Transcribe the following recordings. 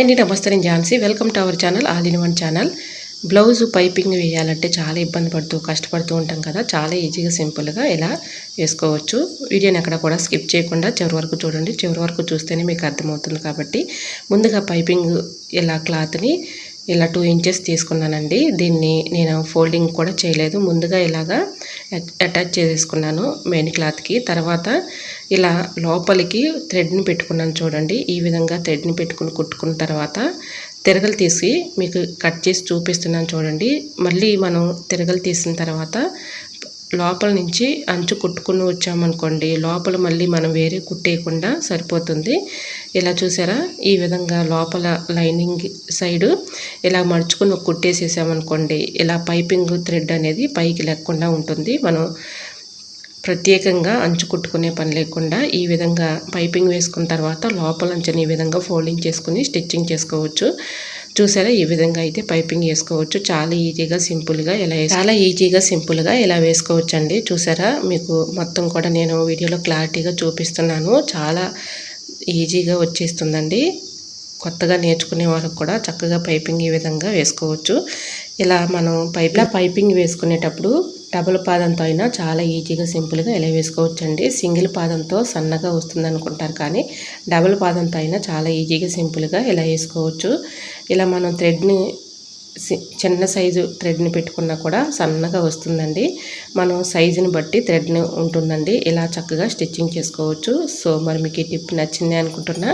అండి నమస్తే నేను Jhansi. Welcome to our channel all in one channel. Blouse piping వేయాలంటే చాలా ఇబ్బంది పడుతూ కష్టపడుతూ ఉంటాం కదా. చాలా ఈజీగా సింపుల్గా ఎలా వేసుకోవచ్చు? వీడియోని ఎక్కడ కూడా స్కిప్ చేయకుండా చివరి వరకు చూడండి. చివరి వరకు చూస్తేనే మీకు అర్థమవుతుంది కాబట్టి ముందుగా పైపింగ్ ఇలా క్లాత్ని ఇలా టూ ఇంచెస్ తీసుకున్నానండి. దీన్ని నేను ఫోల్డింగ్ కూడా చేయలేదు. ముందుగా ఇలాగా అటాచ్ చేసుకున్నాను మెయిన్ క్లాత్కి. తర్వాత ఇలా లోపలికి థ్రెడ్ని పెట్టుకున్నాను చూడండి. ఈ విధంగా థ్రెడ్ని పెట్టుకుని కుట్టుకున్న తర్వాత తిరగలు తీసి మీకు కట్ చేసి చూపిస్తున్నాను చూడండి. మళ్ళీ మనం తిరగలు తీసిన తర్వాత లోపల నుంచి అంచు కుట్టుకుని వచ్చామనుకోండి లోపల మళ్ళీ మనం వేరే కుట్టేయకుండా సరిపోతుంది. ఇలా చూసారా? ఈ విధంగా లోపల లైనింగ్ సైడు ఇలా మడుచుకుని కుట్టేసేసామనుకోండి ఇలా పైపింగ్ థ్రెడ్ అనేది పైకి లేకుండా ఉంటుంది. మనం ప్రత్యేకంగా అంచు కుట్టుకునే పని లేకుండా ఈ విధంగా పైపింగ్ వేసుకున్న తర్వాత లోపల అంచుని ఈ విధంగా ఫోల్డింగ్ చేసుకుని స్టిచ్చింగ్ చేసుకోవచ్చు. చూసారా? ఈ విధంగా అయితే పైపింగ్ వేసుకోవచ్చు. చాలా ఈజీగా సింపుల్గా ఇలా చాలా ఈజీగా సింపుల్గా ఇలా వేసుకోవచ్చు అండి చూసారా? మీకు మొత్తం కూడా నేను వీడియోలో క్లారిటీగా చూపిస్తున్నాను. చాలా ఈజీగా వచ్చేస్తుందండి. కొత్తగా నేర్చుకునే వాళ్ళకు కూడా చక్కగా పైపింగ్ ఈ విధంగా వేసుకోవచ్చు. ఇలా మనం పైప్ పైపింగ్ వేసుకునేటప్పుడు డబుల్ పాదంతో అయినా చాలా ఈజీగా సింపుల్గా ఇలా వేసుకోవచ్చండి. సింగిల్ పాదంతో సన్నగా వస్తుంది అనుకుంటారు కానీ డబుల్ పాదంతో అయినా చాలా ఈజీగా సింపుల్గా ఇలా వేసుకోవచ్చు. ఇలా మనం థ్రెడ్ని చిన్న సైజు థ్రెడ్ని పెట్టుకున్నా కూడా సన్నగా వస్తుందండి. మనం సైజుని బట్టి థ్రెడ్ని ఉంటుందండి. ఇలా చక్కగా స్టిచ్చింగ్ చేసుకోవచ్చు. సో మరి మీకు ఈ టిప్ నచ్చింది అనుకుంటున్నా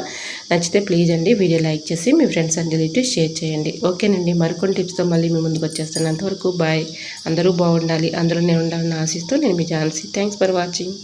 నచ్చితే ప్లీజ్ అండి వీడియో లైక్ చేసి మీ ఫ్రెండ్స్ అండ్ రిలేటివ్స్ షేర్ చేయండి. ఓకేనండి మరికొన్ని టిప్స్తో మళ్ళీ మీ ముందుకు వచ్చేస్తాను. అంతవరకు బాయ్. అందరూ బాగుండాలి. అందరూ నేను ఉండాలని ఆశిస్తూ నేను మీ ఝాన్సీ. Thanks for watching.